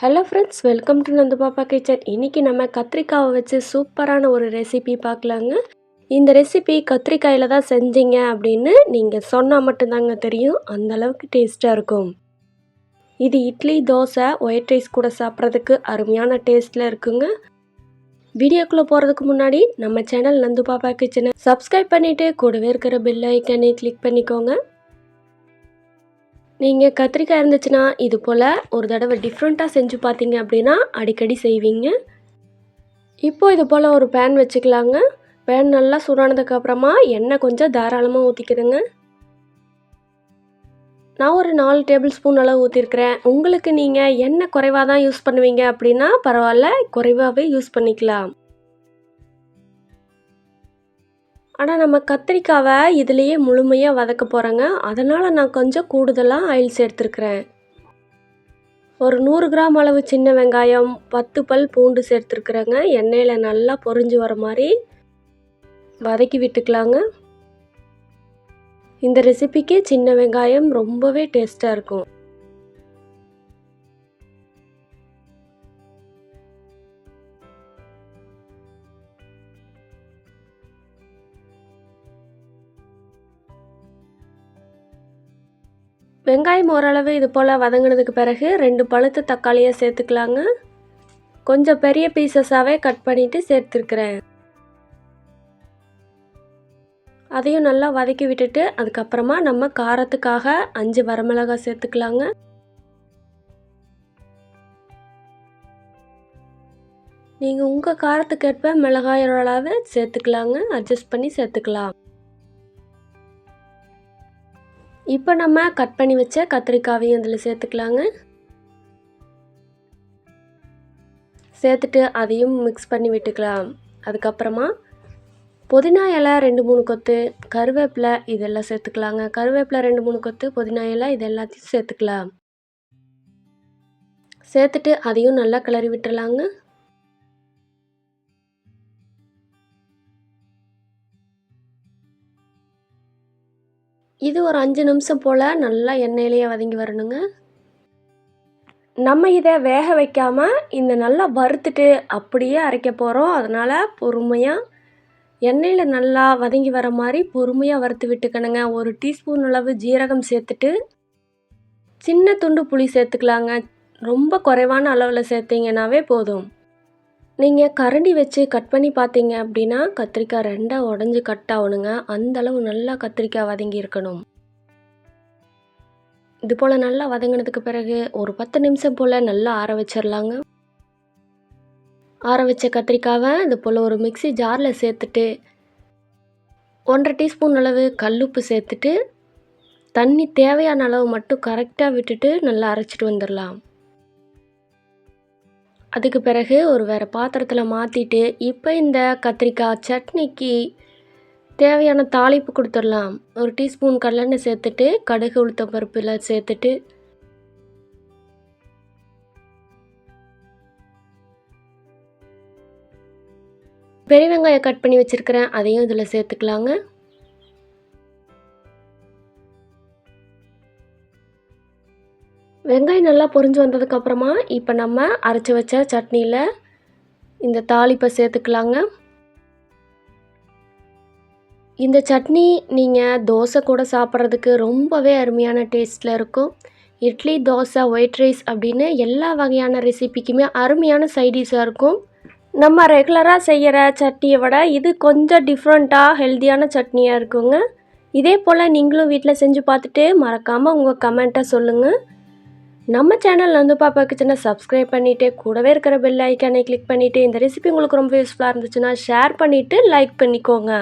Hello friends welcome to Nandu Pappa kitchen இன்றைக்கி நம்ம கத்திரிக்காவை வச்சு சூப்பரான ஒரு ரெசிபி பார்க்கலாங்க. இந்த ரெசிபி கத்திரிக்காயில் தான் செஞ்சீங்க அப்படின்னு நீங்கள் சொன்னால் மட்டும்தாங்க தெரியும். அந்த அளவுக்கு டேஸ்ட்டாக இருக்கும். இது இட்லி தோசை ஒயிட் ரைஸ் கூட சாப்பிட்றதுக்கு அருமையான டேஸ்ட்டில் இருக்குங்க. வீடியோக்குள்ளே போகிறதுக்கு முன்னாடி நம்ம சேனல் நந்து பாப்பா கிச்சனை சப்ஸ்கிரைப் பண்ணிவிட்டு கூடவே இருக்கிற பெல் ஐக்கனை கிளிக் பண்ணிக்கோங்க. நீங்கள் கத்திரிக்காய் இருந்துச்சுன்னா இது போல் ஒரு தடவை டிஃப்ரெண்ட்டாக செஞ்சு பார்த்தீங்க அப்படின்னா அடிக்கடி செய்வீங்க. இப்போது இது போல் ஒரு பேன் வச்சுக்கலாங்க. பேன் நல்லா சூடானதுக்கப்புறமா எண்ணெய் கொஞ்சம் தாராளமாக ஊற்றிக்கிறேங்க நான் ஒரு நாலு டேபிள் ஸ்பூன் அளவு ஊற்றிருக்கிறேன் உங்களுக்கு நீங்கள் எண்ணெய் குறைவாக தான் யூஸ் பண்ணுவீங்க அப்படின்னா பரவாயில்ல குறைவாகவே யூஸ் பண்ணிக்கலாம். ஆனால் நம்ம கத்திரிக்காவை இதுலேயே முழுமையாக வதக்க போகிறேங்க அதனால் நான் கொஞ்சம் கூடுதலாக ஆயில் சேர்த்துருக்குறேன் ஒரு நூறு கிராம் அளவு சின்ன வெங்காயம் பத்து பல் பூண்டு சேர்த்துருக்குறேங்க. எண்ணெயில் நல்லா பொறிஞ்சு வர மாதிரி வதக்கி விட்டுக்கலாங்க. இந்த ரெசிபிக்கு சின்ன வெங்காயம் ரொம்பவே டேஸ்ட்டாக இருக்கும். வெங்காயம் ஓரளவு இது போல் வதங்கினதுக்கு பிறகு ரெண்டு பழுத்து தக்காளியை சேர்த்துக்கலாங்க. கொஞ்சம் பெரிய பீசஸாகவே கட் பண்ணிவிட்டு சேர்த்துருக்குறேன். அதையும் நல்லா வதக்கி விட்டுட்டு அதுக்கப்புறமா நம்ம காரத்துக்காக அஞ்சு வரமிளகாய் சேர்த்துக்கலாங்க. நீங்கள் உங்கள் காரத்துக்கேற்ப மிளகாயோட அளவு சேர்த்துக்கலாங்க. அட்ஜஸ்ட் பண்ணி சேர்த்துக்கலாம். இப்போ நம்ம கட் பண்ணி வச்ச கத்திரிக்காவையும் அதில் சேர்த்துக்கலாங்க. சேர்த்துட்டு அதையும் மிக்ஸ் பண்ணி விட்டுக்கலாம். அதுக்கப்புறமா புதினா இலை ரெண்டு மூணு கொத்து கருவேப்பிலை இதெல்லாம் சேர்த்துக்கலாங்க. கருவேப்பிலை ரெண்டு மூணு கொத்து புதினா இலை இது எல்லாத்தையும் சேர்த்துக்கலாம். சேர்த்துட்டு அதையும் நல்லா கிளறி விட்டுறலாங்க. இது ஒரு அஞ்சு நிமிஷம் போல் நல்லா எண்ணெயிலேயே வதங்கி வரணுங்க. நம்ம இதை வேக வைக்காமல் இந்த நல்லா வறுத்துட்டு அப்படியே அரைக்க போகிறோம் அதனால் பொறுமையாக எண்ணெயில் நல்லா வதங்கி வர மாதிரி பொறுமையாக வறுத்து விட்டுக்கணுங்க. ஒரு டீஸ்பூன் அளவு ஜீரகம் சேர்த்துட்டு சின்ன துண்டு புளி சேர்த்துக்கலாங்க. ரொம்ப குறைவான அளவில் சேர்த்திங்கனாவே போதும். நீங்கள் கரண்டி வச்சு கட் பண்ணி பார்த்தீங்க அப்படின்னா கத்திரிக்காய் ரெண்டாக உடஞ்சி கட் ஆகணுங்க. அந்தளவு நல்லா கத்திரிக்காய் வதங்கி இருக்கணும். இது போல் நல்லா வதங்கினதுக்கு பிறகு ஒரு பத்து நிமிஷம் போல் நல்லா ஆற வச்சிடலாங்க ஆற வச்ச கத்திரிக்காவை இது போல் ஒரு மிக்சி ஜாரில் சேர்த்துட்டு ஒன்றரை டீஸ்பூன் அளவு கல்லுப்பு சேர்த்துட்டு தண்ணி தேவையான அளவு மட்டும் கரெக்டாக விட்டுட்டு நல்லா அரைச்சிட்டு வந்துடலாம் அதுக்கு பிறகு ஒரு வேறு பாத்திரத்தில் மாற்றிட்டு இப்போ இந்த கத்திரிக்காய் சட்னிக்கு தேவையான தாளிப்பு கொடுத்துடலாம். ஒரு டீஸ்பூன் கடலெண்ணெய் சேர்த்துட்டு கடுகு உளுத்த பருப்பில் சேர்த்துட்டு. பெரிய வெங்காயம் கட் பண்ணி வச்சுருக்கிறேன். அதையும் இதில் சேர்த்துக்கலாங்க. வெங்காயம் நல்லா பொரிஞ்சு வந்ததுக்கப்புறமா இப்போ நம்ம அரைச்சி வச்ச சட்னியில் இந்த தாளிப்பை சேர்த்துக்கலாங்க. இந்த சட்னி நீங்கள் தோசை கூட சாப்பிட்றதுக்கு ரொம்பவே அருமையான டேஸ்ட்டில் இருக்கும். இட்லி தோசை ஒயிட் ரைஸ் அப்படின்னு எல்லா வகையான ரெசிபிக்குமே அருமையான சைடிஷாக இருக்கும். நம்ம ரெகுலராக செய்கிற சட்னியை விட இது கொஞ்சம் டிஃப்ரெண்ட்டாக ஹெல்த்தியான சட்னியாக இருக்குங்க. இதே போல் நீங்களும் வீட்டில் செஞ்சு பார்த்துட்டு மறக்காமல் உங்கள் கமெண்ட்டை சொல்லுங்கள் நம்ம சேனல் வந்து பாப்பா கிச்சனை சப்ஸ்கிரைப் பண்ணிவிட்டு கூடவே இருக்கிற பெல் ஐக்கானை கிளிக் பண்ணிவிட்டு இந்த ரெசிபி உங்களுக்கு ரொம்ப யூஸ்ஃபுல்லாக இருந்துச்சுன்னா ஷேர் பண்ணிவிட்டு லைக் பண்ணிக்கோங்க.